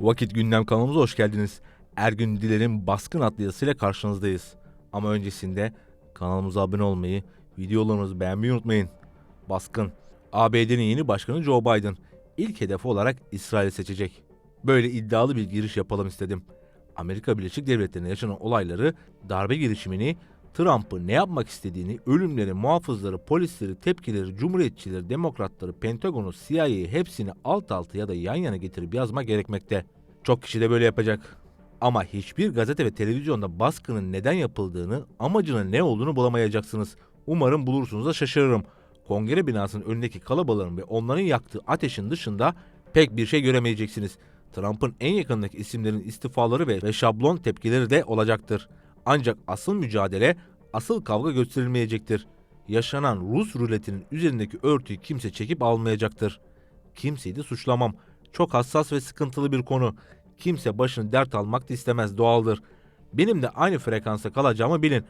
Vakit Gündem kanalımıza hoş geldiniz. Ergün Diler'in baskın adlı karşınızdayız. Ama öncesinde kanalımıza abone olmayı, videolarımızı beğenmeyi unutmayın. Baskın, ABD'nin yeni başkanı Joe Biden ilk hedefi olarak İsrail'i seçecek. Böyle iddialı bir giriş yapalım istedim. Amerika Birleşik Devletleri'nde yaşanan olayları, darbe girişimini, Trump'ı ne yapmak istediğini, ölümleri, muhafızları, polisleri, tepkileri, cumhuriyetçileri, demokratları, Pentagon'u, CIA'yı hepsini alt alta ya da yan yana getirip yazma gerekmekte. Çok kişi de böyle yapacak. Ama hiçbir gazete ve televizyonda baskının neden yapıldığını, amacının ne olduğunu bulamayacaksınız. Umarım bulursunuz da şaşırırım. Kongre binasının önündeki kalabalığın ve onların yaktığı ateşin dışında pek bir şey göremeyeceksiniz. Trump'ın en yakındaki isimlerin istifaları ve şablon tepkileri de olacaktır. Ancak asıl mücadele, asıl kavga gösterilmeyecektir. Yaşanan Rus ruletinin üzerindeki örtüyü kimse çekip almayacaktır. Kimseyi de suçlamam. Çok hassas ve sıkıntılı bir konu. Kimse başını dert almak da istemez doğaldır. Benim de aynı frekansa kalacağımı bilin.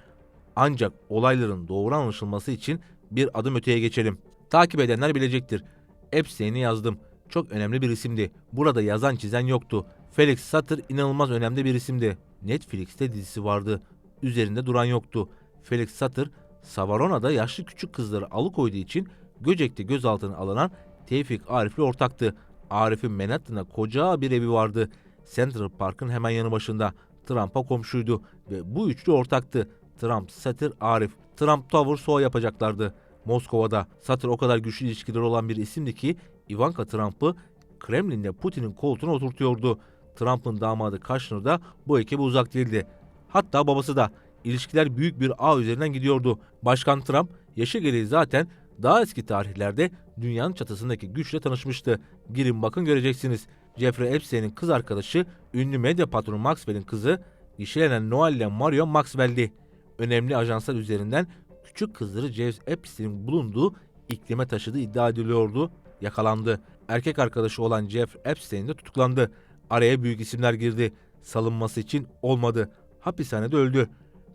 Ancak olayların doğru anlaşılması için bir adım öteye geçelim. Takip edenler bilecektir. Epstein'i yazdım. Çok önemli bir isimdi. Burada yazan çizen yoktu. Felix Sutter inanılmaz önemli bir isimdi. Netflix'te dizisi vardı. Üzerinde duran yoktu. Felix Sutter, Savarona'da yaşlı küçük kızları alıkoyduğu için Göcek'te gözaltına alınan Tevfik Arif'le ortaktı. Arif'in Manhattan'da koca bir evi vardı. Central Park'ın hemen yanı başında. Trump'a komşuydu ve bu üçlü ortaktı. Trump, Sutter, Arif. Trump Tower Show yapacaklardı. Moskova'da Sutter o kadar güçlü ilişkileri olan bir isimdi ki Ivanka Trump'ı Kremlin'de Putin'in koltuğuna oturtuyordu. Trump'ın damadı Kushner da bu ekibe uzak değildi. Hatta babası da. İlişkiler büyük bir ağ üzerinden gidiyordu. Başkan Trump yaşı gereği zaten daha eski tarihlerde dünyanın çatısındaki güçle tanışmıştı. Girin bakın göreceksiniz. Jeffrey Epstein'in kız arkadaşı, ünlü medya patronu Maxwell'in kızı, gişelenen Noel ile Mario Maxwell'di. Önemli ajanslar üzerinden küçük kızları James Epstein'in bulunduğu iklime taşıdığı iddia ediliyordu. Yakalandı. Erkek arkadaşı olan Jeff Epstein de tutuklandı. Araya büyük isimler girdi. Salınması için olmadı. Hapishanede öldü.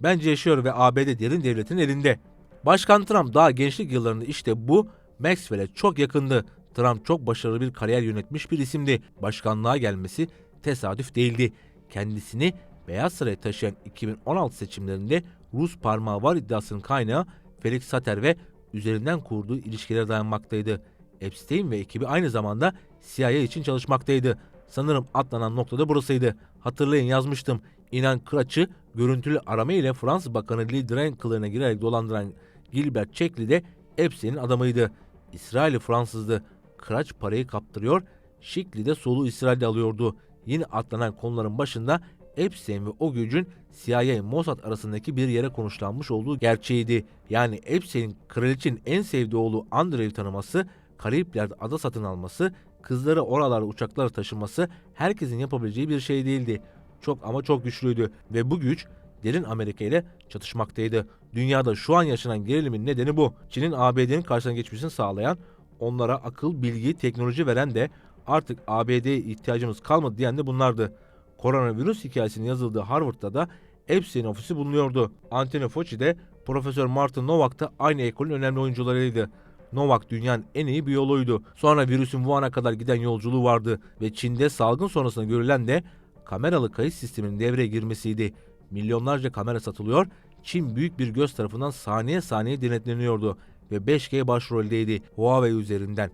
Bence yaşıyor ve ABD derin devletin elinde. Başkan Trump daha gençlik yıllarında işte bu Maxwell'e çok yakındı. Trump çok başarılı bir kariyer yönetmiş bir isimdi. Başkanlığa gelmesi tesadüf değildi. Kendisini Beyaz Saray'a taşıyan 2016 seçimlerinde Rus parmağı var iddiasının kaynağı Felix Sater ve üzerinden kurduğu ilişkilere dayanmaktaydı. Epstein ve ekibi aynı zamanda CIA için çalışmaktaydı. Sanırım atlanan noktada burasıydı. Hatırlayın yazmıştım. İnan Kıraç'ı görüntülü arama ile Fransız Bakanı Lee Drain kılığına girerek dolandıran Gilbert Çekli de Epstein'in adamıydı. İsrail'i Fransızdı. Kıraç parayı kaptırıyor, Şikli de soluğu İsrail'de alıyordu. Yine atlanan konuların başında Epstein ve o gücün CIA Mossad arasındaki bir yere konuşlanmış olduğu gerçeğiydi. Yani Epstein'in kraliçenin en sevdiği oğlu Andrew'i tanıması, Karayipler'de ada satın alması, kızları oralara uçaklara taşıması herkesin yapabileceği bir şey değildi. Çok ama çok güçlüydü ve bu güç derin Amerika ile çatışmaktaydı. Dünyada şu an yaşanan gerilimin nedeni bu. Çin'in ABD'nin karşısına geçmesini sağlayan, onlara akıl, bilgi, teknoloji veren de artık ABD'ye ihtiyacımız kalmadı diyen de bunlardı. Koronavirüs hikayesinin yazıldığı Harvard'da da Epstein ofisi bulunuyordu. Anthony Fauci de Profesör Martin Novak da aynı ekolün önemli oyuncularıydı. Novak dünyanın en iyi biyoloğuydu. Sonra virüsün Wuhan'a kadar giden yolculuğu vardı ve Çin'de salgın sonrasında görülen de kameralı kayıt sisteminin devreye girmesiydi. Milyonlarca kamera satılıyor, Çin büyük bir göz tarafından saniye saniye denetleniyordu ve 5G başroldeydi Huawei üzerinden.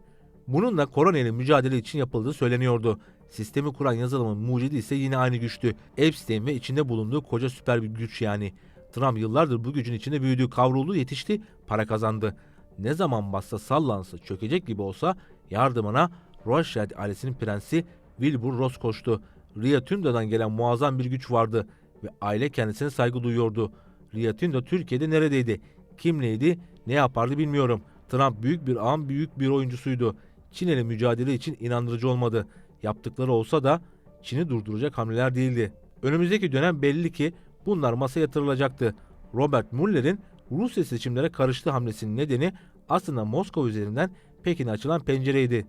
Bununla korona ile mücadele için yapıldığı söyleniyordu. Sistemi kuran yazılımın mucidi ise yine aynı güçtü. Epstein ve içinde bulunduğu koca süper bir güç yani. Trump yıllardır bu gücün içinde büyüdü, kavruldu, yetişti, para kazandı. Ne zaman bassa sallansa, çökecek gibi olsa yardımına Rothschild ailesinin prensi Wilbur Ross koştu. Rio Tinto'dan gelen muazzam bir güç vardı ve aile kendisine saygı duyuyordu. Rio Tinto Türkiye'de neredeydi? Kimleydi? Ne yapardı bilmiyorum. Trump büyük bir ağın büyük bir oyuncusuydu. Çin ile mücadele için inandırıcı olmadı. Yaptıkları olsa da Çin'i durduracak hamleler değildi. Önümüzdeki dönem belli ki bunlar masaya yatırılacaktı. Robert Muller'in Rusya seçimlere karıştığı hamlesinin nedeni aslında Moskova üzerinden Pekin'e açılan pencereydi.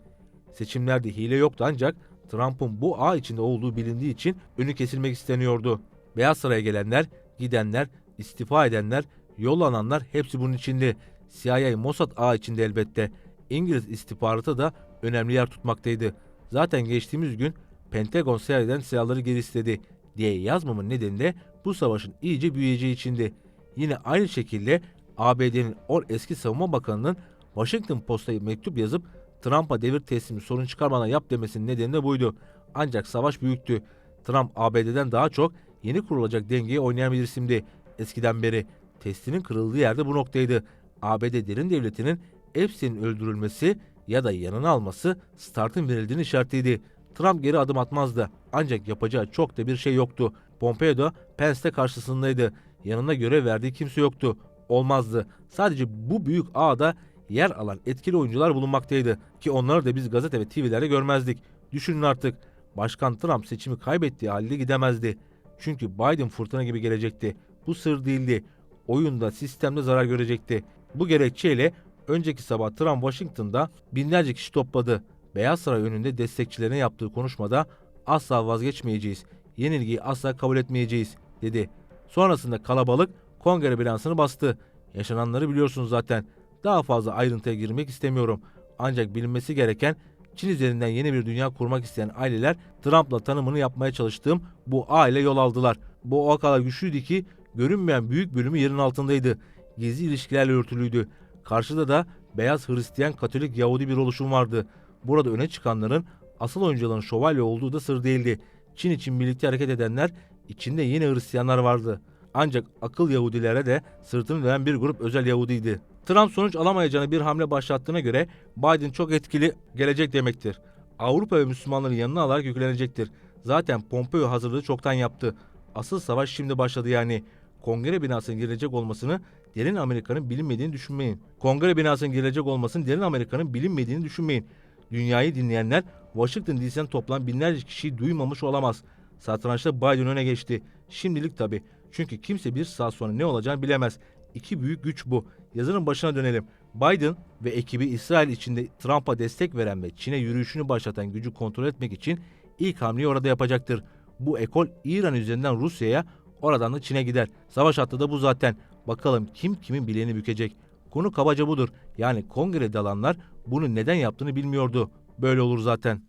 Seçimlerde hile yoktu ancak Trump'ın bu ağ içinde olduğu bilindiği için önü kesilmek isteniyordu. Beyaz Saray'a gelenler, gidenler, istifa edenler, yollananlar hepsi bunun içinde. CIA Mossad ağı içinde elbette. İngiliz istihbaratı da önemli yer tutmaktaydı. Zaten geçtiğimiz gün Pentagon CIA'den silahları geri istedi diye yazmamın nedeni de bu savaşın iyice büyüyeceği içindi. Yine aynı şekilde ABD'nin or eski savunma bakanının Washington Post'a mektup yazıp Trump'a devir teslimi sorun çıkarmadan yap demesinin nedeni de buydu. Ancak savaş büyüktü. Trump ABD'den daha çok yeni kurulacak dengeyi oynayan bir isimdi. Eskiden beri testinin kırıldığı yerde bu noktaydı. ABD derin devletinin Epstein'in öldürülmesi ya da yanına alması startın verildiğini işaretiydi. Trump geri adım atmazdı. Ancak yapacağı çok da bir şey yoktu. Pompeo da Pence'de karşısındaydı. Yanına görev verdiği kimse yoktu. Olmazdı. Sadece bu büyük ağda yer alan etkili oyuncular bulunmaktaydı. Ki onları da biz gazete ve TV'lerde görmezdik. Düşünün artık. Başkan Trump seçimi kaybettiği halde gidemezdi. Çünkü Biden fırtına gibi gelecekti. Bu sır değildi. Oyunda, sistemde zarar görecekti. Bu gerekçeyle önceki sabah Trump Washington'da binlerce kişi topladı. Beyaz Saray önünde destekçilerine yaptığı konuşmada asla vazgeçmeyeceğiz, yenilgiyi asla kabul etmeyeceğiz dedi. Sonrasında kalabalık kongre binasını bastı. Yaşananları biliyorsunuz zaten. Daha fazla ayrıntıya girmek istemiyorum. Ancak bilinmesi gereken Çin üzerinden yeni bir dünya kurmak isteyen aileler Trump'la tanımını yapmaya çalıştığım bu aile yol aldılar. Bu o kadar güçlüydü ki görünmeyen büyük bölümü yerin altındaydı. Gizli ilişkilerle örtülüydü. Karşıda da beyaz Hristiyan Katolik Yahudi bir oluşum vardı. Burada öne çıkanların asıl oyuncuların şövalye olduğu da sır değildi. Çin için birlikte hareket edenler içinde yeni Hristiyanlar vardı. Ancak akıl Yahudilere de sırtını dönen bir grup özel Yahudiydi. Trump sonuç alamayacağını bir hamle başlattığına göre Biden çok etkili gelecek demektir. Avrupa ve Müslümanların yanına alarak yüklenecektir. Zaten Pompeo hazırlığı çoktan yaptı. Asıl savaş şimdi başladı yani. Kongre binasının girecek olmasını derin Amerika'nın bilinmediğini düşünmeyin. Kongre binasının girecek olmasını derin Amerika'nın bilinmediğini düşünmeyin. Dünyayı dinleyenler Washington DC'den toplam binlerce kişiyi duymamış olamaz. Satrançta Biden öne geçti. Şimdilik tabi. Çünkü kimse bir saat sonra ne olacağını bilemez. İki büyük güç bu. Yazının başına dönelim. Biden ve ekibi İsrail içinde Trump'a destek veren ve Çin'e yürüyüşünü başlatan gücü kontrol etmek için ilk hamleyi orada yapacaktır. Bu ekol İran üzerinden Rusya'ya, oradan da Çin'e gider. Savaş hattı da bu zaten. Bakalım kim kimin bileğini bükecek. Konu kabaca budur. Yani kongrede alanlar bunu neden yaptığını bilmiyordu. Böyle olur zaten.